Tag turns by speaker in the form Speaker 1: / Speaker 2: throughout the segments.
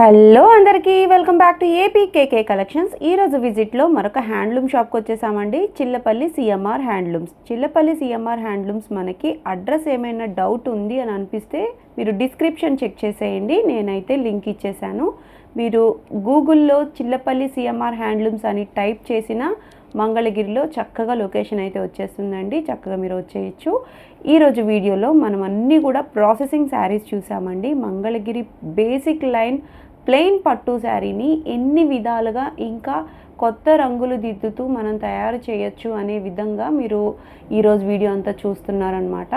Speaker 1: Hello అందరికీ welcome back to AP KK collections ఈరోజు విజిట్లో మరొక హ్యాండ్లూమ్ షాప్కి వచ్చేసామండి. Chillapalli CMR handlooms. Chillapalli CMR handlooms మనకి అడ్రస్ ఏమైనా డౌట్ ఉంది అని అనిపిస్తే మీరు డిస్క్రిప్షన్ చెక్ చేసేయండి. నేనైతే లింక్ ఇచ్చేసాను. మీరు గూగుల్లో చిల్లపల్లి సిఎంఆర్ హ్యాండ్లూమ్స్ అని టైప్ చేసిన మంగళగిరిలో చక్కగా లొకేషన్ అయితే వచ్చేస్తుందండి. చక్కగా మీరు వచ్చేయచ్చు. ఈరోజు వీడియోలో మనం అన్నీ కూడా ప్రాసెసింగ్ శారీస్ చూసామండి. మంగళగిరి బేసిక్ లైన్ ప్లెయిన్ పట్టు శారీని ఎన్ని విధాలుగా ఇంకా కొత్త రంగులు దిద్దుతూ మనం తయారు చేయొచ్చు అనే విధంగా మీరు ఈరోజు వీడియో అంతా చూస్తున్నారనమాట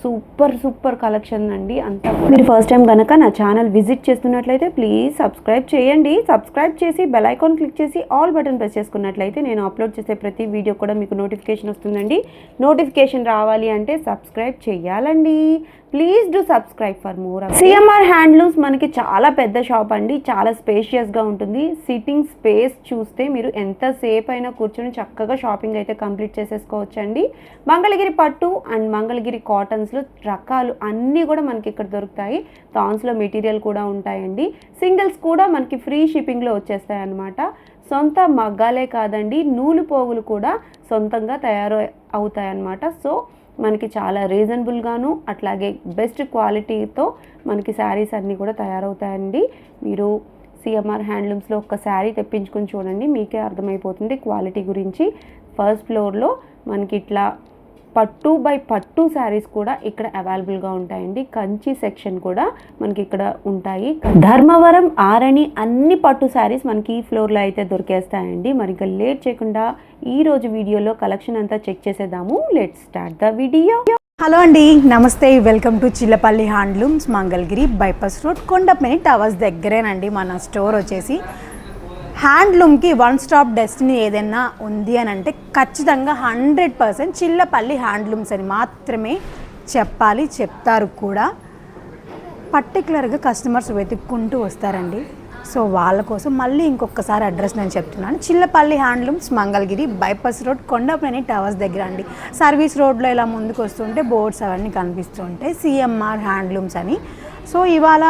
Speaker 1: సూపర్ సూపర్ కలెక్షన్ అండి. అంతా మీరు ఫస్ట్ టైం కనుక నా ఛానల్ విజిట్ చేస్తున్నట్లయితే ప్లీజ్ సబ్స్క్రైబ్ చేయండి. సబ్స్క్రైబ్ చేసి బెల్ ఐకాన్ క్లిక్ చేసి ఆల్ బటన్ ప్రెస్ చేసుకున్నట్లయితే నేను అప్లోడ్ చేసే ప్రతి వీడియో కూడా మీకు నోటిఫికేషన్ వస్తుందండి. నోటిఫికేషన్ రావాలి అంటే సబ్స్క్రైబ్ చేయాలండి. Please do subscribe for more CMR handlooms మనకి చాలా పెద్ద షాప్ అండి. చాలా స్పేషియస్గా ఉంటుంది. సిట్టింగ్ స్పేస్ చూస్తే మీరు ఎంతసేపు అయినా కూర్చొని చక్కగా షాపింగ్ అయితే కంప్లీట్ చేసేసుకోవచ్చు అండి మంగళగిరి పట్టు అండ్ మంగళగిరి కాటన్స్లో రకాలు అన్నీ కూడా మనకి ఇక్కడ దొరుకుతాయి. థాన్స్లో మెటీరియల్ కూడా ఉంటాయండి. సింగిల్స్ కూడా మనకి ఫ్రీ షిప్పింగ్లో వచ్చేస్తాయి అన్నమాట. సొంత మగ్గాలే కాదండి. నూలు పోగులు కూడా సొంతంగా తయారు అవుతాయి అన్నమాట సో మనకి చాలా రీజనబుల్గాను అట్లాగే బెస్ట్ క్వాలిటీతో మనకి శారీస్ అన్నీ కూడా తయారవుతాయండి. మీరు సిఎంఆర్ హ్యాండ్లూమ్స్లో ఒక శారీ తెప్పించుకొని చూడండి మీకే అర్థమైపోతుంది క్వాలిటీ గురించి. ఫస్ట్ ఫ్లోర్లో మనకి ఇట్లా పట్టు బై పట్టు శారీస్ కూడా ఇక్కడ అవైలబుల్గా ఉంటాయండి. కంచి సెక్షన్ కూడా మనకి ఇక్కడ ఉంటాయి. ధర్మవరం ఆరణి అన్ని పట్టు శారీస్ మనకి ఈ ఫ్లోర్లో అయితే దొరికేస్తాయండి. మరి లేట్ చేయకుండా ఈ రోజు వీడియోలో కలెక్షన్ అంతా చెక్ చేసేద్దాము. Let start the video
Speaker 2: hello అండి. నమస్తే. Welcome to Chillapalli handlooms Mangalagiri bypass road Kondapani towers దగ్గరేనండి. మన స్టోర్ వచ్చేసి హ్యాండ్లూమ్కి వన్ స్టాప్ డెస్టినీ ఏదైనా ఉంది అని అంటే ఖచ్చితంగా హండ్రెడ్ పర్సెంట్ చిల్లపల్లి హ్యాండ్లూమ్స్ అని మాత్రమే చెప్పాలి చెప్తారు కూడా. పర్టికులర్గా కస్టమర్స్ వెతుక్కుంటూ వస్తారండి. సో వాళ్ళ కోసం మళ్ళీ ఇంకొకసారి అడ్రస్ నేను చెప్తున్నాను. Chillapalli handlooms Mangalagiri bypass road Kondapaneni towers దగ్గర అండి. సర్వీస్ రోడ్లో ఇలా ముందుకు వస్తుంటే బోర్డ్స్ అవన్నీ కనిపిస్తుంటాయి సిఎంఆర్ హ్యాండ్లూమ్స్ అని. సో ఇవాళ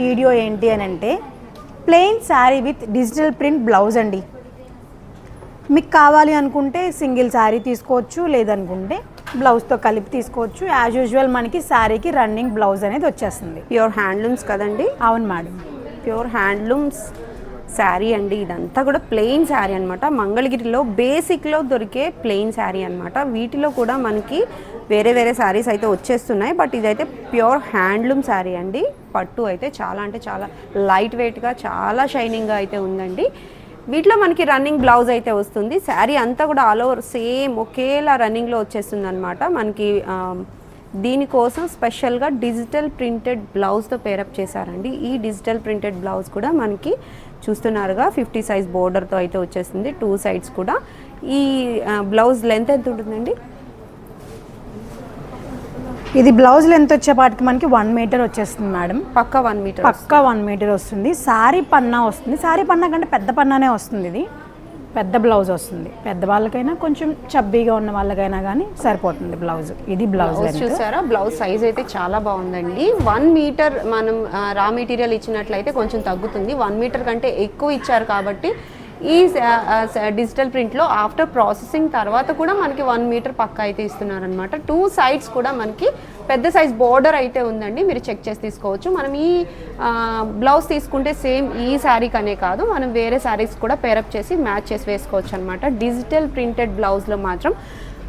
Speaker 2: వీడియో ఏంటి అని అంటే plain sari with digital print blouse అండి. మీకు కావాలి అనుకుంటే సింగిల్ శారీ తీసుకోవచ్చు లేదనుకుంటే బ్లౌజ్తో కలిపి తీసుకోవచ్చు. యాజ్ యూజువల్ మనకి శారీకి రన్నింగ్ బ్లౌజ్ అనేది వచ్చేస్తుంది.
Speaker 1: ప్యూర్ హ్యాండ్లూమ్స్ కదండి?
Speaker 2: అవును మేడం.
Speaker 1: ప్యూర్ హ్యాండ్లూమ్స్ శారీ అండి. ఇదంతా కూడా ప్లెయిన్ శారీ అనమాట మంగళగిరిలో బేసిక్లో దొరికే ప్లెయిన్ శారీ అనమాట వీటిలో కూడా మనకి వేరే వేరే శారీస్ అయితే వచ్చేస్తున్నాయి. బట్ ఇదైతే ప్యూర్ హ్యాండ్లూమ్ శారీ అండి. పట్టు అయితే చాలా అంటే చాలా లైట్ వెయిట్గా చాలా షైనింగ్గా అయితే ఉందండి. వీటిలో మనకి రన్నింగ్ బ్లౌజ్ అయితే వస్తుంది. శారీ అంతా కూడా ఆల్ ఓవర్ సేమ్ ఒకేలా రన్నింగ్లో వచ్చేస్తుంది అనమాట మనకి దీనికోసం స్పెషల్గా డిజిటల్ ప్రింటెడ్ బ్లౌజ్తో పేరప్ చేశారండి. ఈ డిజిటల్ ప్రింటెడ్ బ్లౌజ్ కూడా మనకి చూస్తున్నారుగా ఫిఫ్టీ సైజ్ బోర్డర్తో అయితే వచ్చేస్తుంది టూ సైడ్స్ కూడా. ఈ బ్లౌజ్ లెంత్ ఎంత ఉంటుందండి?
Speaker 2: ఇది బ్లౌజ్ లెంత్ వచ్చేపాటికి మనకి వన్ మీటర్ వచ్చేస్తుంది మేడం
Speaker 1: పక్క వన్ మీటర్
Speaker 2: పక్కా వన్ మీటర్ వస్తుంది. శారీ పన్నా వస్తుంది. శారీ పన్నా కంటే పెద్ద పన్నానే వస్తుంది ఇది. పెద్ద బ్లౌజ్ వస్తుంది. పెద్ద వాళ్ళకైనా కొంచెం చబ్బీగా ఉన్న వాళ్ళకైనా కానీ సరిపోతుంది బ్లౌజ్. ఇది బ్లౌజ్
Speaker 1: చూసారా? బ్లౌజ్ సైజ్ అయితే చాలా బాగుందండి. వన్ మీటర్ మనం రా మెటీరియల్ ఇచ్చినట్లయితే కొంచెం తగ్గుతుంది. వన్ మీటర్ కంటే ఎక్కువ ఇచ్చారు కాబట్టి ఈ డిజిటల్ ప్రింట్లో ఆఫ్టర్ ప్రాసెసింగ్ తర్వాత కూడా మనకి వన్ మీటర్ పక్క అయితే ఇస్తున్నారనమాట టూ సైడ్స్ కూడా మనకి పెద్ద సైజ్ బోర్డర్ అయితే ఉందండి. మీరు చెక్ చేసి తీసుకోవచ్చు. మనం ఈ బ్లౌజ్ తీసుకుంటే సేమ్ ఈ శారీ కనే కాదు. మనం వేరే శారీస్ కూడా పేరప్ చేసి మ్యాచ్ చేసి వేసుకోవచ్చు అనమాట డిజిటల్ ప్రింటెడ్ బ్లౌజ్లో మాత్రం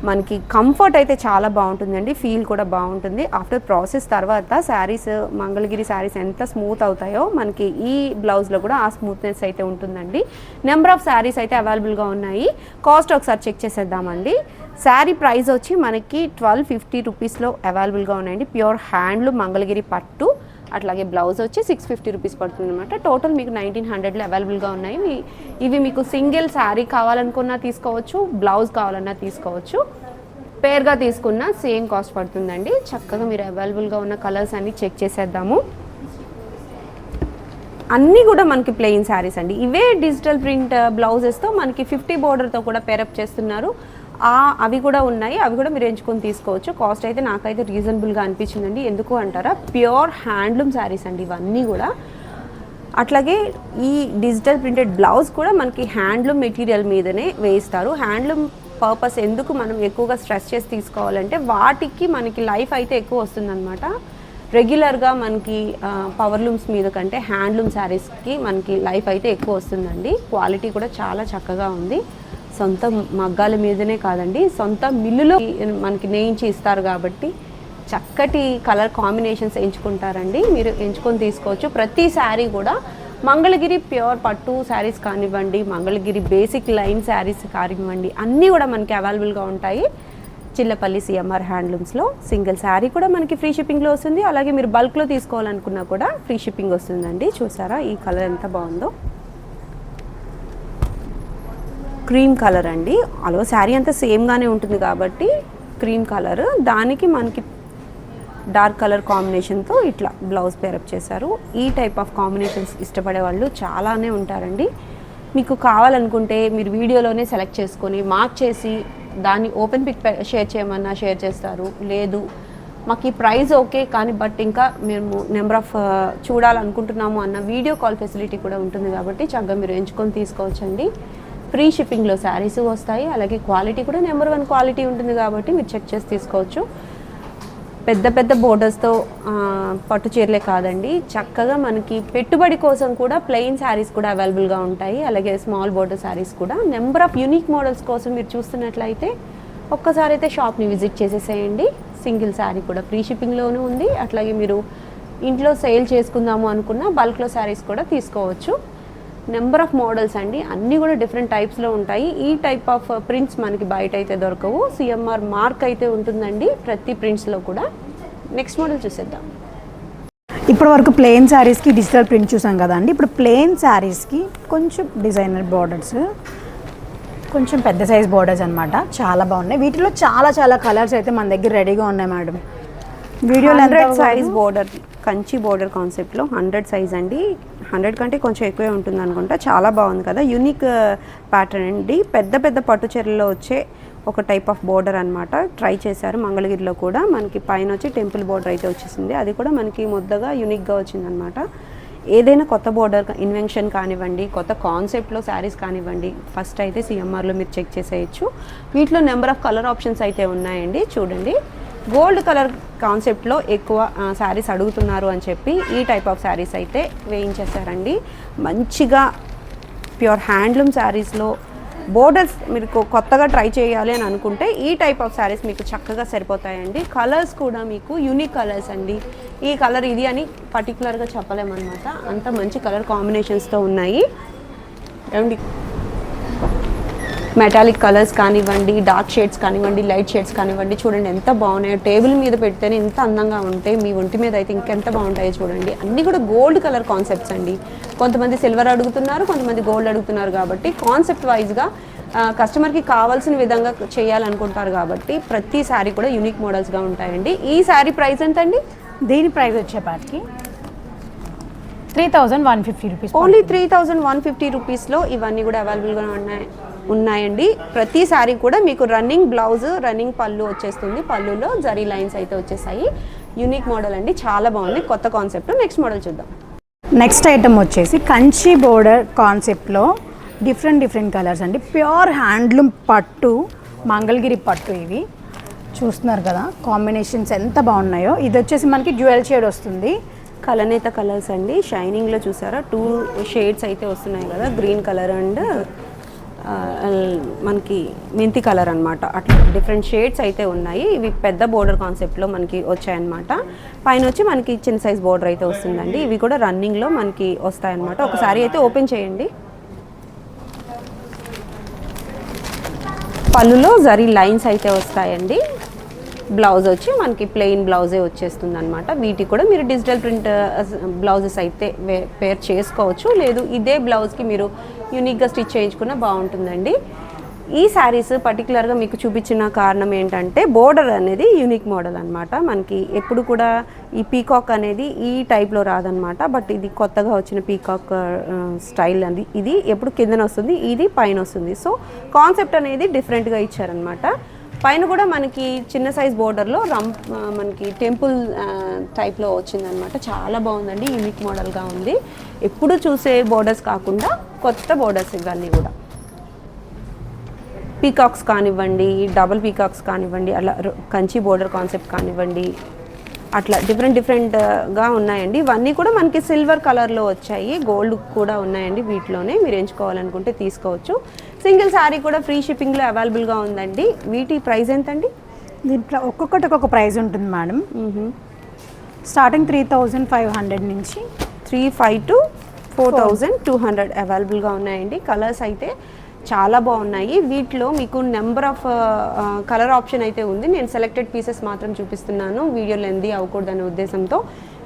Speaker 1: మనకి కంఫర్ట్ అయితే చాలా బాగుంటుందండి. ఫీల్ కూడా బాగుంటుంది. ఆఫ్టర్ ప్రాసెస్ తర్వాత శారీస్ మంగళగిరి శారీస్ ఎంత స్మూత్ అవుతాయో మనకి ఈ బ్లౌజ్లో కూడా ఆ స్మూత్నెస్ అయితే ఉంటుందండి. నెంబర్ ఆఫ్ శారీస్ అయితే అవైలబుల్గా ఉన్నాయి. కాస్ట్ ఒకసారి చెక్ చేసేద్దామండి. శారీ ప్రైస్ వచ్చి మనకి ట్వెల్వ్ ఫిఫ్టీ రూపీస్లో అవైలబుల్గా ఉన్నాయండి. ప్యూర్ హ్యాండ్లూమ్ మంగళగిరి పట్టు. అట్లాగే బ్లౌజ్ వచ్చి సిక్స్ ఫిఫ్టీ రూపీస్ పడుతుంది అనమాట టోటల్ మీకు నైన్టీన్ హండ్రెడ్లో అవైలబుల్గా ఉన్నాయి. మీ- ఇవి మీకు సింగిల్ శారీ కావాలనుకున్నా తీసుకోవచ్చు బ్లౌజ్ కావాలన్నా తీసుకోవచ్చు. పేర్గా తీసుకున్న సేమ్ కాస్ట్ పడుతుందండి. చక్కగా మీరు అవైలబుల్గా ఉన్న కలర్స్ అన్ని చెక్ చేసేద్దాము. అన్నీ కూడా మనకి ప్లెయిన్ శారీస్ అండి. ఇవే డిజిటల్ ప్రింట్ బ్లౌజెస్తో మనకి ఫిఫ్టీ బోర్డర్తో కూడా పేరప్ చేస్తున్నారు. అవి కూడా ఉన్నాయి. అవి కూడా మీరు ఎంచుకొని తీసుకోవచ్చు. కాస్ట్ అయితే నాకైతే రీజనబుల్గా అనిపించిందండి. ఎందుకు అంటారా? ప్యూర్ హ్యాండ్లూమ్ శారీస్ అండి ఇవన్నీ కూడా. అట్లాగే ఈ డిజిటల్ ప్రింటెడ్ బ్లౌజ్ కూడా మనకి హ్యాండ్లూమ్ మెటీరియల్ మీదనే వేయిస్తారు. హ్యాండ్లూమ్ పర్పస్ ఎందుకు మనం ఎక్కువగా స్ట్రెస్ చేసి తీసుకోవాలంటే వాటికి మనకి లైఫ్ అయితే ఎక్కువ వస్తుందన్నమాట. రెగ్యులర్గా మనకి పవర్లూమ్స్ మీద కంటే హ్యాండ్లూమ్ శారీస్కి మనకి లైఫ్ అయితే ఎక్కువ వస్తుందండి. క్వాలిటీ కూడా చాలా చక్కగా ఉంది. సొంత మగ్గాల మీదనే కాదండి సొంత మిల్లులో మనకి నేయించి ఇస్తారు కాబట్టి చక్కటి కలర్ కాంబినేషన్స్ ఎంచుకుంటారండి. మీరు ఎంచుకొని తీసుకోవచ్చు. ప్రతి శారీ కూడా మంగళగిరి ప్యూర్ పట్టు శారీస్ కానివ్వండి మంగళగిరి బేసిక్ లైన్ శారీస్ కానివ్వండి అన్నీ కూడా మనకి అవైలబుల్గా ఉంటాయి. చిల్లపల్లి సిఎంఆర్ హ్యాండ్లూమ్స్లో సింగిల్ శారీ కూడా మనకి ఫ్రీ షిప్పింగ్లో వస్తుంది. అలాగే మీరు బల్క్లో తీసుకోవాలనుకున్నా కూడా ఫ్రీ షిప్పింగ్ వస్తుందండి. చూసారా ఈ కలర్ ఎంత బాగుందో? క్రీమ్ కలర్ అండి. అలో శారీ అంతా సేమ్గానే ఉంటుంది కాబట్టి క్రీమ్ కలర్. దానికి మనకి డార్క్ కలర్ కాంబినేషన్తో ఇట్లా బ్లౌజ్ పేరప్ చేశారు. ఈ టైప్ ఆఫ్ కాంబినేషన్స్ ఇష్టపడే వాళ్ళు చాలానే ఉంటారండి. మీకు కావాలనుకుంటే మీరు వీడియోలోనే సెలెక్ట్ చేసుకొని మార్క్ చేసి దాన్ని ఓపెన్ పిక్ షేర్ చేయమన్నా షేర్ చేస్తారు. లేదు మాకు ఈ ప్రైస్ ఓకే కానీ బట్ ఇంకా మేము నెంబర్ ఆఫ్ చూడాలనుకుంటున్నాము అన్న వీడియో కాల్ ఫెసిలిటీ కూడా ఉంటుంది కాబట్టి చక్కగా మీరు ఎంచుకొని తీసుకోవచ్చండి. ఫ్రీ షిప్పింగ్లో శారీస్ వస్తాయి. అలాగే క్వాలిటీ కూడా నెంబర్ వన్ క్వాలిటీ ఉంటుంది కాబట్టి మీరు చెక్ చేసి తీసుకోవచ్చు. పెద్ద పెద్ద బోర్డర్స్తో పట్టు చీరలే కాదండి. చక్కగా మనకి పెట్టుబడి కోసం కూడా ప్లెయిన్ శారీస్ కూడా అవైలబుల్గా ఉంటాయి. అలాగే స్మాల్ బోర్డర్ శారీస్ కూడా. నెంబర్ ఆఫ్ యూనిక్ మోడల్స్ కోసం మీరు చూస్తున్నట్లయితే ఒక్కసారి అయితే షాప్ని విజిట్ చేసేసేయండి. సింగిల్ శారీ కూడా ఫ్రీ షిప్పింగ్లోనూ ఉంది. అట్లాగే మీరు ఇంట్లో సేల్ చేసుకుందాము అనుకున్న బల్క్లో శారీస్ కూడా తీసుకోవచ్చు. నెంబర్ ఆఫ్ మోడల్స్ అండి. అన్నీ కూడా డిఫరెంట్ టైప్స్లో ఉంటాయి. ఈ టైప్ ఆఫ్ ప్రింట్స్ మనకి బయట అయితే దొరకవు సిఎంఆర్ మార్క్ అయితే ఉంటుందండి ప్రతి ప్రింట్స్లో కూడా. నెక్స్ట్ మోడల్ చూసేద్దాం.
Speaker 2: ఇప్పటి వరకు ప్లెయిన్ శారీస్కి డిజిటల్ ప్రింట్ చూసాం కదా అండి. ఇప్పుడు ప్లెయిన్ శారీస్కి కొంచెం డిజైనర్ బార్డర్స్ కొంచెం పెద్ద సైజ్ బార్డర్స్ అన్నమాట. చాలా బాగున్నాయి. వీటిలో చాలా చాలా కలర్స్ అయితే మన దగ్గర రెడీగా ఉన్నాయి మేడం. వీడియోలో
Speaker 1: hundred size border Kanchi border కాన్సెప్ట్లో హండ్రెడ్ సైజ్ అండి. హండ్రెడ్ కంటే కొంచెం ఎక్కువే ఉంటుంది అనుకుంటా. చాలా బాగుంది కదా. యూనిక్ ప్యాటర్న్ అండి. పెద్ద పెద్ద పట్టు చీరల్లో వచ్చే ఒక టైప్ ఆఫ్ బోర్డర్ అనమాట ట్రై చేశారు మంగళగిరిలో కూడా. మనకి పైన వచ్చి టెంపుల్ బోర్డర్ అయితే వచ్చేసింది. అది కూడా మనకి ముద్దగా యూనిక్గా వచ్చిందనమాట ఏదైనా కొత్త బోర్డర్ ఇన్వెన్షన్ కానివ్వండి కొత్త కాన్సెప్ట్లో శారీస్ కానివ్వండి ఫస్ట్ అయితే సిఎంఆర్లో మీరు చెక్ చేసేయచ్చు. వీటిలో నెంబర్ ఆఫ్ కలర్ ఆప్షన్స్ అయితే ఉన్నాయండి. చూడండి. గోల్డ్ కలర్ కాన్సెప్ట్లో ఎక్కువ శారీస్ అడుగుతున్నారు అని చెప్పి ఈ టైప్ ఆఫ్ శారీస్ అయితే వేయించేశారండి. మంచిగా ప్యూర్ హ్యాండ్లూమ్ శారీస్లో బోర్డర్స్ మీరు కొత్తగా ట్రై చేయాలి అని అనుకుంటే ఈ టైప్ ఆఫ్ శారీస్ మీకు చక్కగా సరిపోతాయండి. కలర్స్ కూడా మీకు యూనిక్ కలర్స్ అండి. ఈ కలర్ ఇది అని పర్టికులర్గా చెప్పలేమన్నమాట. అంత మంచి కలర్ కాంబినేషన్స్తో ఉన్నాయి. ఏమండి? మెటాలిక్ కలర్స్ కానివ్వండి డార్క్ షేడ్స్ కానివ్వండి లైట్ షేడ్స్ కానివ్వండి చూడండి ఎంత బాగున్నాయో. టేబుల్ మీద పెడితేనే ఇంత అందంగా ఉంటాయి మీ ఒంటి మీద అయితే ఇంకెంత బాగుంటాయో చూడండి. అన్నీ కూడా గోల్డ్ కలర్ కాన్సెప్ట్స్ అండి. కొంతమంది సిల్వర్ అడుగుతున్నారు కొంతమంది గోల్డ్ అడుగుతున్నారు కాబట్టి కాన్సెప్ట్ వైజ్గా కస్టమర్కి కావాల్సిన విధంగా చేయాలనుకుంటారు కాబట్టి ప్రతి శారీ కూడా యూనిక్ మోడల్స్గా ఉంటాయండి. ఈ శారీ ప్రైస్ ఎంత అండి
Speaker 2: దీని ప్రైస్ వచ్చేపాటికి three thousand one fifty rupees
Speaker 1: only three thousand one fifty రూపీస్లో ఇవన్నీ కూడా అవైలబుల్గా ఉన్నాయి. ఉన్నాయండి. ప్రతి శారీ కూడా మీకు రన్నింగ్ బ్లౌజ్ రన్నింగ్ పళ్ళు వచ్చేస్తుంది. పళ్ళులో జరీ లైన్స్ అయితే వచ్చేసాయి. యూనిక్ మోడల్ అండి. చాలా బాగుంది. కొత్త కాన్సెప్ట్. నెక్స్ట్ మోడల్ చూద్దాం.
Speaker 2: నెక్స్ట్ ఐటమ్ వచ్చేసి కంచి బోర్డర్ కాన్సెప్ట్లో డిఫరెంట్ డిఫరెంట్ కలర్స్ అండి. ప్యూర్ హ్యాండ్లూమ్ పట్టు మంగళగిరి పట్టు ఇవి. చూస్తున్నారు కదా కాంబినేషన్స్ ఎంత బాగున్నాయో. ఇది వచ్చేసి మనకి జ్యువెల్ షేడ్ వస్తుంది.
Speaker 1: కలనేత కలర్స్ అండి. షైనింగ్లో చూసారా? టూ షేడ్స్ అయితే వస్తున్నాయి కదా. గ్రీన్ కలర్ అండ్ మనకి మెంతి కలర్ అనమాట అట్లా డిఫరెంట్ షేడ్స్ అయితే ఉన్నాయి. ఇవి పెద్ద బోర్డర్ కాన్సెప్ట్లో మనకి వచ్చాయన్నమాట. పైన వచ్చి మనకి చిన్న సైజ్ బోర్డర్ అయితే వస్తుందండి. ఇవి కూడా రన్నింగ్లో మనకి వస్తాయన్నమాట. ఒకసారి అయితే ఓపెన్ చేయండి. పళ్ళులో జరీ లైన్స్ అయితే వస్తాయండి. బ్లౌజ్ వచ్చి మనకి ప్లెయిన్ బ్లౌజే వచ్చేస్తుంది అనమాట వీటికి కూడా మీరు డిజిటల్ ప్రింట్ బ్లౌజెస్ అయితే వే- పేర్ చేసుకోవచ్చు. లేదు ఇదే బ్లౌజ్కి మీరు యూనిక్గా స్టిచ్ చేయించుకున్న బాగుంటుందండి. ఈ శారీస్ పర్టికులర్గా మీకు చూపించిన కారణం ఏంటంటే బోర్డర్ అనేది యూనిక్ మోడల్ అనమాట మనకి ఎప్పుడు కూడా ఈ పీకాక్ అనేది ఈ టైప్లో రాదనమాట బట్ ఇది కొత్తగా వచ్చిన పీకాక్ స్టైల్ అది. ఇది ఎప్పుడు కిందన వస్తుంది ఇది పైన వస్తుంది. సో కాన్సెప్ట్ అనేది డిఫరెంట్గా ఇచ్చారనమాట పైన కూడా మనకి చిన్న సైజ్ బోర్డర్లో రమ్ మనకి టెంపుల్ టైప్లో వచ్చిందనమాట చాలా బాగుందండి యూనిక్ మోడల్గా ఉంది. ఎప్పుడు చూసే బోర్డర్స్ కాకుండా కొత్త బోర్డర్స్ ఇవన్నీ కూడా. పీకాక్స్ కానివ్వండి డబుల్ పీకాక్స్ కానివ్వండి అలా కంచి బోర్డర్ కాన్సెప్ట్ కానివ్వండి అట్లా డిఫరెంట్ డిఫరెంట్గా ఉన్నాయండి. ఇవన్నీ కూడా మనకి సిల్వర్ కలర్లో వచ్చాయి. గోల్డ్ కూడా ఉన్నాయండి వీటిలోనే. మీరు ఎంచుకోవాలనుకుంటే తీసుకోవచ్చు. సింగిల్ శారీ కూడా ఫ్రీ షిప్పింగ్లో అవైలబుల్గా ఉందండి. వీటి ప్రైస్ ఎంతండి?
Speaker 2: దీంట్లో ఒక్కొక్కటి ఒక్కొక్క ప్రైస్ ఉంటుంది madam. Starting three thousand five hundred నుంచి
Speaker 1: three five to four thousand two hundred అవైలబుల్గా ఉన్నాయండి. కలర్స్ అయితే చాలా బాగున్నాయి. వీటిలో మీకు నెంబర్ ఆఫ్ కలర్ ఆప్షన్ అయితే ఉంది. నేను సెలెక్టెడ్ పీసెస్ మాత్రం చూపిస్తున్నాను. వీడియో లెంది అవ్వకూడదనే ఉద్దేశంతో.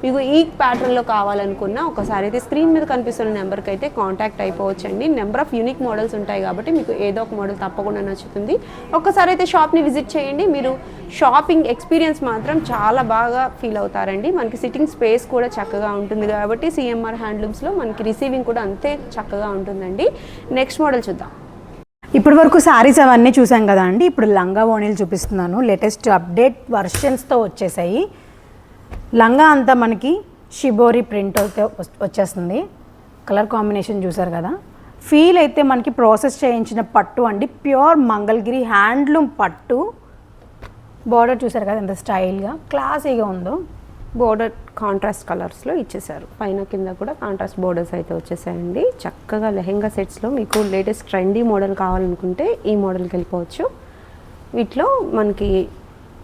Speaker 1: మీకు ఈ ప్యాటర్న్లో కావాలనుకున్న ఒకసారి అయితే స్క్రీన్ మీద కనిపిస్తున్న నెంబర్కి అయితే కాంటాక్ట్ అయిపోవచ్చండి. నెంబర్ ఆఫ్ యూనిక్ మోడల్స్ ఉంటాయి కాబట్టి మీకు ఏదో ఒక మోడల్ తప్పకుండా నచ్చుతుంది. ఒక్కసారి అయితే షాప్ని విజిట్ చేయండి. మీరు షాపింగ్ ఎక్స్పీరియన్స్ మాత్రం చాలా బాగా ఫీల్ అవుతారండి. మనకి సిట్టింగ్ స్పేస్ కూడా చక్కగా ఉంటుంది కాబట్టి సిఎంఆర్ హ్యాండ్లూమ్స్లో మనకి రిసీవింగ్ కూడా అంతే చక్కగా ఉంటుందండి. నెక్స్ట్ మోడల్ చూద్దాం.
Speaker 2: ఇప్పటి వరకు శారీస్ అవన్నీ చూసాం కదా అండి. ఇప్పుడు లంగా ఓణీలు చూపిస్తున్నాను. లేటెస్ట్ అప్డేట్ వర్షన్స్తో వచ్చేసాయి. లంగా అంతా మనకి షిబోరి ప్రింట్ అయితే వచ్చేస్తుంది. కలర్ కాంబినేషన్ చూసారు కదా. ఫీల్ అయితే మనకి ప్రాసెస్ చేయించిన పట్టు అండి. ప్యూర్ మంగళగిరి హ్యాండ్లూమ్ పట్టు. బార్డర్ చూసారు కదా ఎంత స్టైల్గా. క్లాసీగా ఉందో.
Speaker 1: బోర్డర్ కాంట్రాస్ట్ కలర్స్లో ఇచ్చేసారు పైన కింద కూడా కాంట్రాస్ట్ బోర్డర్స్ అయితే వచ్చేసాయండి. చక్కగా లెహెంగా సెట్స్లో మీకు లేటెస్ట్ ట్రెండీ మోడల్ కావాలనుకుంటే ఈ మోడల్కి వెళ్ళిపోవచ్చు. వీటిలో మనకి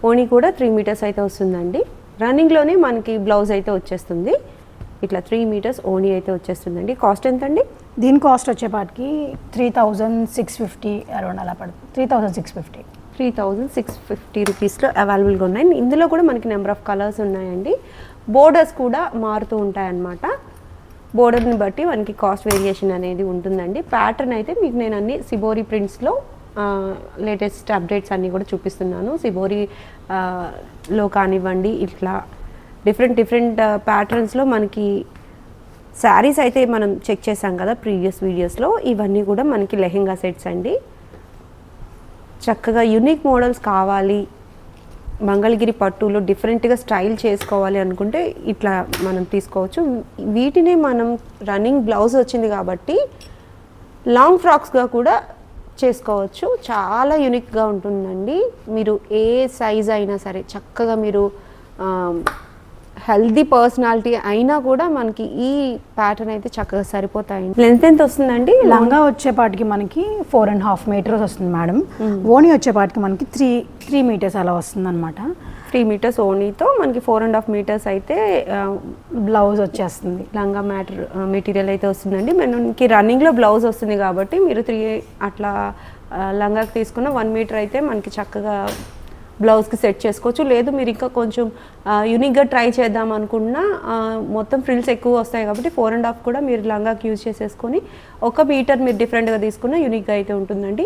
Speaker 1: ఓణి కూడా త్రీ మీటర్స్ అయితే వస్తుందండి. రన్నింగ్లోనే మనకి బ్లౌజ్ అయితే వచ్చేస్తుంది. ఇట్లా త్రీ మీటర్స్ ఓణి అయితే వచ్చేస్తుందండి. కాస్ట్ ఎంతండి?
Speaker 2: దీని కాస్ట్ వచ్చేపాటికి three thousand six fifty around అలా పడుతుంది. Three thousand six fifty
Speaker 1: three thousand six fifty రూపీస్లో అవైలబుల్గా ఉన్నాయి. ఇందులో కూడా మనకి నెంబర్ ఆఫ్ కలర్స్ ఉన్నాయండి. బోర్డర్స్ కూడా మారుతూ ఉంటాయన్నమాట. బోర్డర్ని బట్టి మనకి కాస్ట్ వేరియేషన్ అనేది ఉంటుందండి. ప్యాటర్న్ అయితే మీకు నేను అన్ని సిబోరి ప్రింట్స్లో లేటెస్ట్ అప్డేట్స్ అన్నీ కూడా చూపిస్తున్నాను. సిబోరి లో కానివ్వండి ఇట్లా డిఫరెంట్ డిఫరెంట్ ప్యాటర్న్స్లో మనకి శారీస్ అయితే మనం చెక్ చేసాం కదా ప్రీవియస్ వీడియోస్లో ఇవన్నీ కూడా మనకి లెహెంగా సెట్స్ అండి. చక్కగా యునిక్ మోడల్స్ కావాలి. మంగళగిరి పట్టులో డిఫరెంట్గా స్టైల్ చేసుకోవాలి అనుకుంటే ఇట్లా మనం తీసుకోవచ్చు. వీటినే మనం రన్నింగ్ బ్లౌజ్ వచ్చింది కాబట్టి లాంగ్ ఫ్రాక్స్గా కూడా చేసుకోవచ్చు. చాలా యూనిక్గా ఉంటుందండి. మీరు ఏ సైజ్ అయినా సరే చక్కగా మీరు హెల్దీ పర్సనాలిటీ అయినా కూడా మనకి ఈ ప్యాటర్న్ అయితే చక్కగా సరిపోతాయండి లెంత్ ఎంత వస్తుందండి?
Speaker 2: లంగా వచ్చేపాటికి మనకి ఫోర్ అండ్ హాఫ్ మీటర్స్ వస్తుంది మేడం ఓణి వచ్చేపాటికి మనకి త్రీ త్రీ మీటర్స్ అలా వస్తుంది అనమాట
Speaker 1: త్రీ మీటర్స్ ఓనీతో మనకి ఫోర్ అండ్ హాఫ్ మీటర్స్ అయితే
Speaker 2: బ్లౌజ్ వచ్చేస్తుంది.
Speaker 1: లంగా మ్యాటర్ మెటీరియల్ అయితే వస్తుందండి. మనకి రన్నింగ్లో బ్లౌజ్ వస్తుంది కాబట్టి మీరు త్రీ అట్లా లంగాకి తీసుకున్న వన్ మీటర్ అయితే మనకి చక్కగా బ్లౌజ్కి సెట్ చేసుకోవచ్చు. లేదు మీరు ఇంకా కొంచెం యూనిక్గా ట్రై చేద్దాం అనుకున్నా మొత్తం ఫ్రిల్స్ ఎక్కువ వస్తాయి కాబట్టి ఫోర్ అండ్ హాఫ్ కూడా మీరు లంగాకి యూజ్ చేసేసుకొని ఒక మీటర్ మీరు డిఫరెంట్గా తీసుకున్న యూనిక్గా అయితే ఉంటుందండి.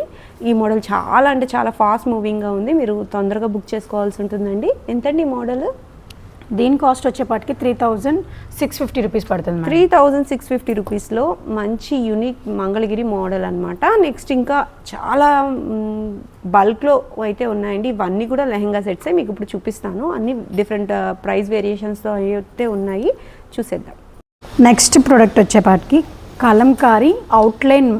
Speaker 1: ఈ మోడల్ చాలా అంటే చాలా ఫాస్ట్ మూవింగ్గా ఉంది. మీరు తొందరగా బుక్ చేసుకోవాల్సి ఉంటుందండి. ఎంతండి ఈ మోడల్
Speaker 2: దీని కాస్ట్ వచ్చేపాటికి three thousand six fifty rupees పడుతుంది
Speaker 1: త్రీ థౌజండ్ సిక్స్ ఫిఫ్టీ రూపీస్లో మంచి యూనిక్ మంగళగిరి మోడల్ అన్నమాట. నెక్స్ట్ ఇంకా చాలా బల్క్లో అయితే ఉన్నాయండి. ఇవన్నీ కూడా లెహంగా సెట్సే మీకు ఇప్పుడు చూపిస్తాను. అన్ని డిఫరెంట్ ప్రైస్ వేరియేషన్స్తో అయితే ఉన్నాయి. చూసేద్దాం.
Speaker 2: నెక్స్ట్ ప్రోడక్ట్ వచ్చేపాటికి కలంకారీ అవుట్లైన్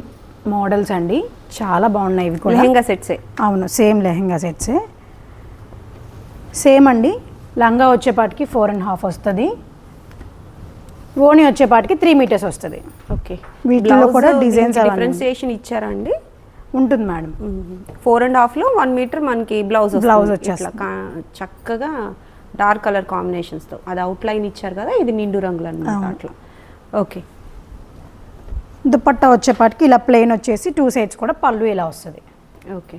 Speaker 2: మోడల్స్ అండి. చాలా బాగున్నాయి ఇవి కూడా.
Speaker 1: లెహంగా సెట్సే.
Speaker 2: అవును సేమ్ లెహంగా సెట్సే. సేమ్ అండి. లంగా వచ్చేపాటికి ఫోర్ అండ్ హాఫ్ వస్తుంది. ఓణి వచ్చేపాటికి త్రీ మీటర్స్ వస్తుంది.
Speaker 1: ఓకే.
Speaker 2: వీటిలో కూడా అవన్నీ.
Speaker 1: డిఫరెన్సియేషన్ ఇచ్చారా అండి?
Speaker 2: ఉంటుంది మేడం.
Speaker 1: ఫోర్ అండ్ హాఫ్లో వన్ మీటర్ మనకి బ్లౌజ్
Speaker 2: వచ్చేస్తుంది.
Speaker 1: కా- చక్కగా డార్క్ కలర్ కాంబినేషన్స్తో అది అవుట్లైన్ ఇచ్చారు కదా ఇది నిండు రంగులు అనమాట. అట్లా. ఓకే.
Speaker 2: దుపట్టా వచ్చేపాటికి ఇలా ప్లెయిన్ వచ్చేసి టూ సైడ్స్ కూడా పళ్ళు ఇలా వస్తుంది.
Speaker 1: ఓకే.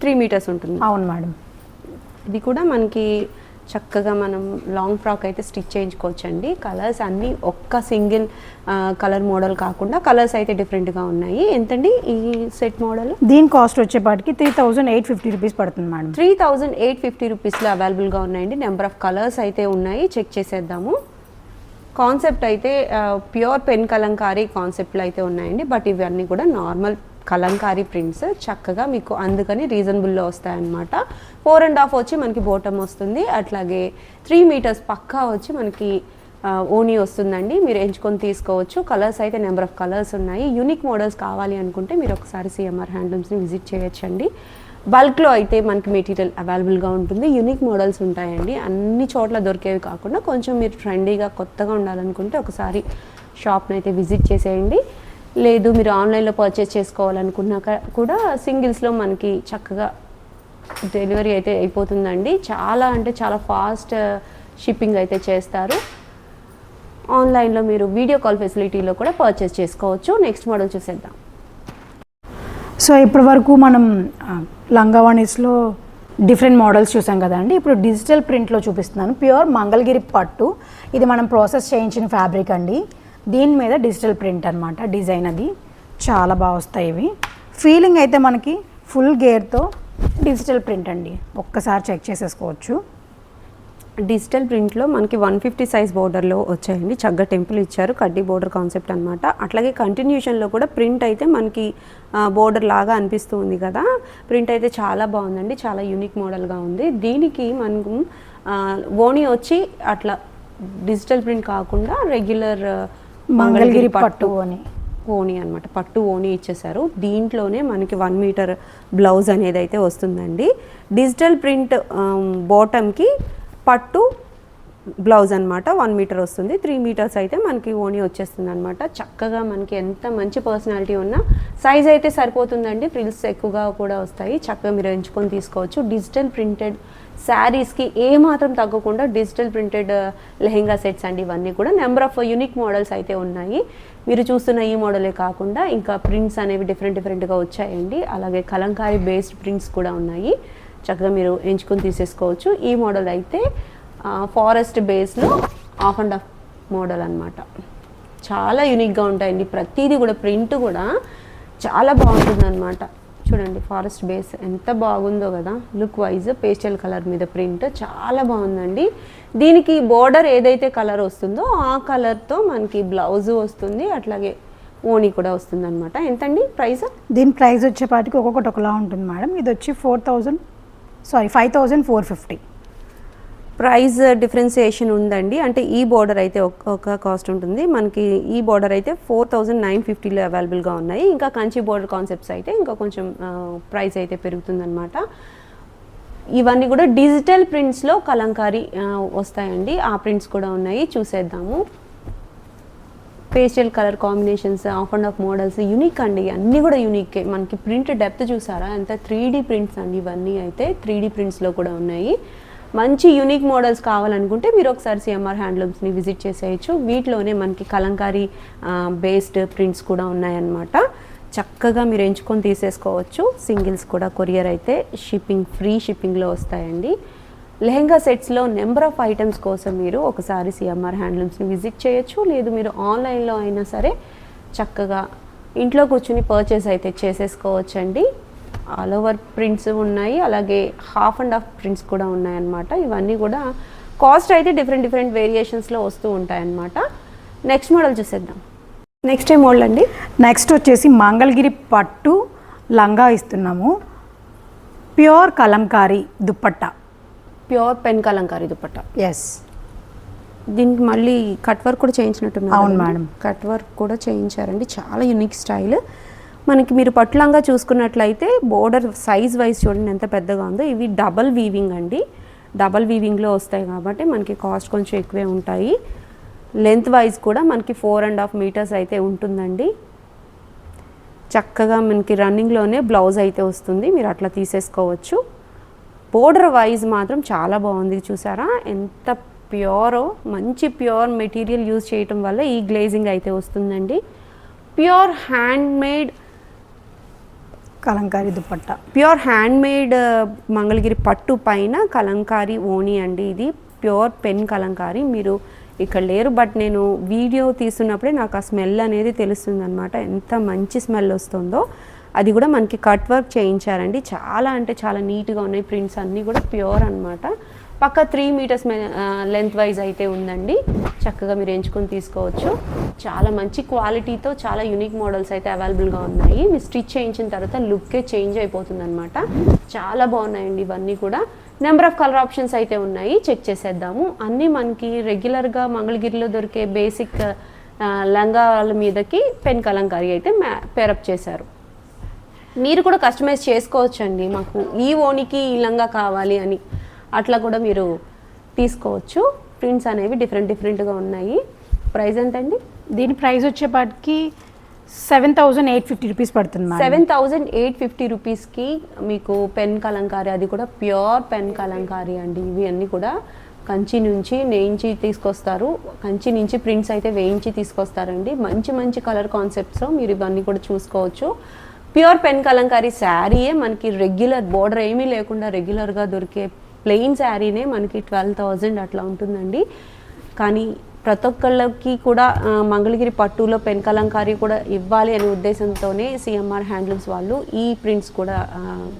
Speaker 1: త్రీ మీటర్స్ ఉంటుంది.
Speaker 2: అవును మేడం.
Speaker 1: ఇది కూడా మనకి చక్కగా మనం లాంగ్ ఫ్రాక్ అయితే స్టిచ్ చేయించుకోవచ్చండి. కలర్స్ అన్నీ ఒక్క సింగిల్ కలర్ మోడల్ కాకుండా కలర్స్ అయితే డిఫరెంట్గా ఉన్నాయి. ఎంతండి ఈ సెట్ మోడల్
Speaker 2: దీని కాస్ట్ వచ్చేపాటికి three thousand eight fifty rupees పడుతుంది madam
Speaker 1: three thousand eight fifty రూపీస్లో అవైలబుల్గా ఉన్నాయండి. నెంబర్ ఆఫ్ కలర్స్ అయితే ఉన్నాయి. చెక్ చేసేద్దాము. కాన్సెప్ట్ అయితే ప్యూర్ పెన్ కలంకారీ కాన్సెప్ట్లో అయితే ఉన్నాయండి. బట్ ఇవన్నీ కూడా నార్మల్ కలంకారీ ప్రింట్స్ చక్కగా మీకు అందుకని రీజనబుల్లో వస్తాయన్నమాట. ఫోర్ అండ్ హాఫ్ వచ్చి మనకి బోటమ్ వస్తుంది. అట్లాగే త్రీ మీటర్స్ పక్కా వచ్చి మనకి ఓనీ వస్తుందండి. మీరు ఎంచుకొని తీసుకోవచ్చు. కలర్స్ అయితే నెంబర్ ఆఫ్ కలర్స్ ఉన్నాయి. యూనిక్ మోడల్స్ కావాలి అనుకుంటే మీరు ఒకసారి సిఎంఆర్ హ్యాండ్లూమ్స్ని విజిట్ చేయొచ్చండి. బల్క్లో అయితే మనకి మెటీరియల్ అవైలబుల్గా ఉంటుంది. యూనిక్ మోడల్స్ ఉంటాయండి. అన్ని చోట్ల దొరికేవి కాకుండా కొంచెం మీరు ట్రెండీగా కొత్తగా ఉండాలనుకుంటే ఒకసారి షాప్ని అయితే విజిట్ చేసేయండి. లేదు మీరు ఆన్లైన్లో పర్చేస్ చేసుకోవాలనుకున్నాక కూడా సింగిల్స్లో మనకి చక్కగా డెలివరీ అయితే అయిపోతుందండి. చాలా అంటే చాలా ఫాస్ట్ షిప్పింగ్ uh, అయితే చేస్తారు. ఆన్లైన్లో మీరు వీడియో కాల్ ఫెసిలిటీలో కూడా పర్చేస్ చేసుకోవచ్చు. నెక్స్ట్ మోడల్ చూసేద్దాం.
Speaker 2: సో ఇప్పటి వరకు మనం లంగావాణిస్లో డిఫరెంట్ మోడల్స్ చూసాం కదండి. ఇప్పుడు డిజిటల్ ప్రింట్లో చూపిస్తున్నాను. ప్యూర్ మంగళగిరి పట్టు. ఇది మనం ప్రాసెస్ చేయించిన ఫ్యాబ్రిక్ అండి. దీని మీద డిజిటల్ ప్రింట్ అనమాట డిజైన్ అది. చాలా బాగా వస్తాయి ఇవి. ఫీలింగ్ అయితే మనకి ఫుల్ గేర్తో డిజిటల్ ప్రింట్ అండి. ఒక్కసారి చెక్ చేసేసుకోవచ్చు.
Speaker 1: డిజిటల్ ప్రింట్లో మనకి వన్ ఫిఫ్టీ సైజ్ బోర్డర్లో వచ్చాయండి. చక్కగా టెంపుల్ ఇచ్చారు కడ్డీ బోర్డర్ కాన్సెప్ట్ అనమాట అట్లాగే కంటిన్యూషన్లో కూడా ప్రింట్ అయితే మనకి బోర్డర్ లాగా అనిపిస్తూ ఉంది కదా. ప్రింట్ అయితే చాలా బాగుందండి. చాలా యూనిక్ మోడల్గా ఉంది. దీనికి మనకు ఓణి వచ్చి అట్లా డిజిటల్ ప్రింట్ కాకుండా రెగ్యులర్
Speaker 2: మంగళగిరి పట్టు అని.
Speaker 1: ఓణి అనమాట పట్టు ఓణి ఇచ్చేసారు దీంట్లోనే మనకి వన్ మీటర్ బ్లౌజ్ అనేది అయితే వస్తుందండి. డిజిటల్ ప్రింట్ బాటమ్కి పట్టు బ్లౌజ్ అనమాట వన్ మీటర్ వస్తుంది. త్రీ మీటర్స్ అయితే మనకి ఓణి వచ్చేస్తుంది అనమాట చక్కగా మనకి ఎంత మంచి పర్సనాలిటీ ఉన్నా సైజ్ అయితే సరిపోతుందండి. ఫ్రిల్స్ ఎక్కువగా కూడా వస్తాయి. చక్కగా మీరు ఎంచుకొని తీసుకోవచ్చు. డిజిటల్ ప్రింటెడ్ శారీస్కి ఏ మాత్రం తగ్గకుండా డిజిటల్ ప్రింటెడ్ లెహెంగా సెట్స్ అండి ఇవన్నీ కూడా. నెంబర్ ఆఫ్ యూనిక్ మోడల్స్ అయితే ఉన్నాయి. మీరు చూస్తున్న ఈ మోడలే కాకుండా ఇంకా ప్రింట్స్ అనేవి డిఫరెంట్ డిఫరెంట్గా వచ్చాయండి. అలాగే కలంకారీ బేస్డ్ ప్రింట్స్ కూడా ఉన్నాయి. చక్కగా మీరు ఎంచుకొని తీసేసుకోవచ్చు. ఈ మోడల్ అయితే ఫారెస్ట్ బేస్లో ఆఫ్ అండ్ ఆఫ్ మోడల్ అనమాట చాలా యూనిక్గా ఉంటాయండి. ప్రతిదీ కూడా ప్రింట్ కూడా చాలా బాగుంటుంది అనమాట చూడండి ఫారెస్ట్ బేస్ ఎంత బాగుందో కదా. లుక్ వైజ్ పేస్టల్ కలర్ మీద ప్రింట్ చాలా బాగుందండి. దీనికి బోర్డర్ ఏదైతే కలర్ వస్తుందో ఆ కలర్తో మనకి బ్లౌజ్ వస్తుంది. అట్లాగే ఓనీ కూడా వస్తుంది అనమాట ఎంతండి ప్రైస్
Speaker 2: దీని ప్రైస్ వచ్చేపాటికి ఒక్కొక్కటి ఒకలా ఉంటుంది మేడం. ఇది వచ్చి four thousand sorry five thousand four fifty
Speaker 1: price differentiation ఉందండి. అంటే ఈ బోర్డర్ అయితే ఒక- కాస్ట్ ఉంటుంది. మనకి ఈ బోర్డర్ అయితే ఫోర్ థౌజండ్ నైన్ ఫిఫ్టీలో అవైలబుల్గా ఉన్నాయి. ఇంకా కంచి బోర్డర్ కాన్సెప్ట్స్ అయితే ఇంకా కొంచెం ప్రైస్ అయితే పెరుగుతుందన్నమాట. ఇవన్నీ కూడా డిజిటల్ ప్రింట్స్లో కలంకారీ వస్తాయండి. ఆ ప్రింట్స్ కూడా ఉన్నాయి. చూసేద్దాము. Pastel colour combinations of and of models unique అండి. అన్నీ కూడా యూనిక్. మనకి ప్రింట్ డెప్త్ చూసారా? ఎంత త్రీ డీ ప్రింట్స్ అండి ఇవన్నీ అయితే. త్రీ డీ ప్రింట్స్లో కూడా ఉన్నాయి. మంచి యూనిక్ మోడల్స్ కావాలనుకుంటే మీరు ఒకసారి సిఎంఆర్ హ్యాండ్లూమ్స్ని విజిట్ చేసేయచ్చు. వీటిలోనే మనకి కలంకారీ బేస్డ్ ప్రింట్స్ కూడా ఉన్నాయన్నమాట. చక్కగా మీరు ఎంచుకొని తీసేసుకోవచ్చు. సింగిల్స్ కూడా కొరియర్ అయితే షిప్పింగ్ ఫ్రీ షిప్పింగ్లో వస్తాయండి. లెహంగా సెట్స్లో నెంబర్ ఆఫ్ ఐటమ్స్ కోసం మీరు ఒకసారి సిఎంఆర్ హ్యాండ్లూమ్స్ని విజిట్ చేయొచ్చు. లేదు మీరు ఆన్లైన్లో అయినా సరే చక్కగా ఇంట్లో కూర్చుని పర్చేస్ అయితే చేసేసుకోవచ్చండి. ఆల్ ఓవర్ ప్రింట్స్ ఉన్నాయి అలాగే హాఫ్ అండ్ హాఫ్ ప్రింట్స్ కూడా ఉన్నాయన్నమాట. ఇవన్నీ కూడా కాస్ట్ అయితే డిఫరెంట్ డిఫరెంట్ వేరియేషన్స్లో వస్తూ ఉంటాయన్నమాట. నెక్స్ట్ మోడల్ చూసేద్దాం. నెక్స్ట్ ఏ మోడల్ అండి.
Speaker 2: నెక్స్ట్ వచ్చేసి మంగళగిరి పట్టు లంగా ఇస్తున్నాము. Pure kalamkari dupatta.
Speaker 1: Pure pen kalamkari dupatta
Speaker 2: yes
Speaker 1: దీనికి మళ్ళీ కట్ వర్క్ కూడా చేయించినట్టున్నారు
Speaker 2: అవును? మేడం.
Speaker 1: కట్ వర్క్ కూడా చేయించారండి. చాలా యూనిక్ స్టైల్ మనకి మీరు పట్టులంగా చూసుకున్నట్లయితే బోర్డర్ సైజ్ వైజ్ చూడండి ఎంత పెద్దగా ఉందో. ఇవి డబల్ వీవింగ్ అండి. డబల్ వీవింగ్లో వస్తాయి కాబట్టి మనకి కాస్ట్ కొంచెం ఎక్కువే ఉంటాయి. లెంత్ వైజ్ కూడా మనకి ఫోర్ అండ్ హాఫ్ మీటర్స్ అయితే ఉంటుందండి. చక్కగా మనకి రన్నింగ్లోనే బ్లౌజ్ అయితే వస్తుంది. మీరు అట్లా తీసేసుకోవచ్చు. బోర్డర్ వైజ్ మాత్రం చాలా బాగుంది చూసారా? ఎంత ప్యూరో మంచి ప్యూర్ మెటీరియల్ యూజ్ చేయటం వల్ల ఈ గ్లేజింగ్ అయితే వస్తుందండి. Pure handmade
Speaker 2: kalamkari dupatta
Speaker 1: pure handmade Mangalagiri పట్టు పైన కలంకారీ ఓణి అండి ఇది. Pure pen kalamkari. మీరు ఇక్కడ లేరు బట్ నేను వీడియో తీస్తున్నప్పుడే నాకు ఆ స్మెల్ అనేది తెలుస్తుందనమాట ఎంత మంచి స్మెల్ వస్తుందో. అది కూడా మనకి కట్ వర్క్ చేయించారండి. చాలా అంటే చాలా నీట్గా ఉన్నాయి ప్రింట్స్ అన్నీ కూడా ప్యూర్ అనమాట పక్క త్రీ మీటర్స్ లెంత్ వైజ్ అయితే ఉందండి. చక్కగా మీరు ఎంచుకొని తీసుకోవచ్చు. చాలా మంచి క్వాలిటీతో చాలా యూనిక్ మోడల్స్ అయితే అవైలబుల్గా ఉన్నాయి. మీరు స్టిచ్ చేయించిన తర్వాత లుక్కే చేంజ్ అయిపోతుంది అనమాట చాలా బాగున్నాయండి ఇవన్నీ కూడా. నెంబర్ ఆఫ్ కలర్ ఆప్షన్స్ అయితే ఉన్నాయి. చెక్ చేసేద్దాము. అన్నీ మనకి రెగ్యులర్గా మంగళగిరిలో దొరికే బేసిక్ లంగాల మీదకి పెన్ కలంకారీ అయితే మ్యా పేరప్ చేశారు. మీరు కూడా కస్టమైజ్ చేసుకోవచ్చండి. మాకు ఈ ఓనికి ఈ లంగా కావాలి అని. అట్లా కూడా మీరు తీసుకోవచ్చు. ప్రింట్స్ అనేవి డిఫరెంట్ డిఫరెంట్గా ఉన్నాయి. ప్రైస్ ఎంతండి?
Speaker 2: దీని ప్రైస్ వచ్చేపాటికి seven thousand eight fifty rupees పడుతుంది
Speaker 1: సెవెన్ థౌజండ్ ఎయిట్ ఫిఫ్టీ రూపీస్కి మీకు పెన్ కలంకారీ అది కూడా ప్యూర్ పెన్ కలంకారీ అండి. ఇవి అన్నీ కూడా కంచి నుంచి నేయించి తీసుకొస్తారు. కంచి నుంచి ప్రింట్స్ అయితే వేయించి తీసుకొస్తారండి. మంచి మంచి కలర్ కాన్సెప్ట్స్లో మీరు ఇవన్నీ కూడా చూసుకోవచ్చు. ప్యూర్ పెన్ కలంకారీ శారీయే మనకి రెగ్యులర్ బోర్డర్ ఏమీ లేకుండా రెగ్యులర్గా దొరికే ప్లెయిన్ శారీనే మనకి ట్వెల్వ్ థౌజండ్ అట్లా ఉంటుందండి. కానీ ప్రతి ఒక్కళ్ళకి కూడా మంగళగిరి పట్టులో పెన్కలంకారీ కూడా ఇవ్వాలి అనే ఉద్దేశంతోనే సిఎంఆర్ హ్యాండ్లూమ్స్ వాళ్ళు ఈ ప్రింట్స్ కూడా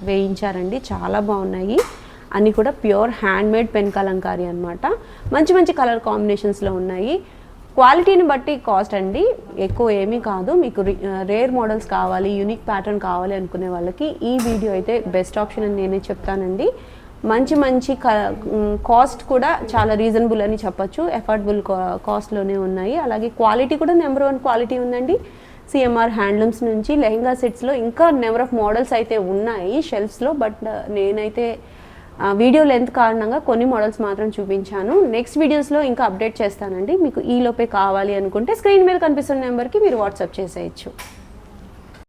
Speaker 1: వేయించారండి. చాలా బాగున్నాయి. అన్నీ కూడా pure handmade pen kalamkari అనమాట మంచి మంచి కలర్ కాంబినేషన్స్లో ఉన్నాయి. క్వాలిటీని బట్టి కాస్ట్ అండి ఎక్కువ ఏమీ కాదు. మీకు రేర్ మోడల్స్ కావాలి యూనిక్ ప్యాటర్న్ కావాలి అనుకునే వాళ్ళకి ఈ వీడియో అయితే బెస్ట్ ఆప్షన్ అని నేనే చెప్తానండి. మంచి మంచి కాస్ట్ కూడా చాలా రీజనబుల్ అని చెప్పొచ్చు. ఎఫర్డబుల్ కాస్ట్లోనే ఉన్నాయి. అలాగే క్వాలిటీ కూడా నెంబర్ వన్ క్వాలిటీ ఉందండి. సిఎంఆర్ హ్యాండ్లూమ్స్ నుంచి లెహంగా సెట్స్లో ఇంకా నెంబర్ ఆఫ్ మోడల్స్ అయితే ఉన్నాయి షెల్ఫ్స్లో బట్ uh, నేనైతే వీడియో లెంత్ కారణంగా కొన్ని మోడల్స్ మాత్రం చూపించాను. నెక్స్ట్ వీడియోస్లో ఇంకా అప్డేట్ చేస్తానండి. మీకు ఈ లోపే కావాలి అనుకుంటే స్క్రీన్ మీద కనిపిస్తున్న నెంబర్కి మీరు వాట్సాప్ చేసేయచ్చు.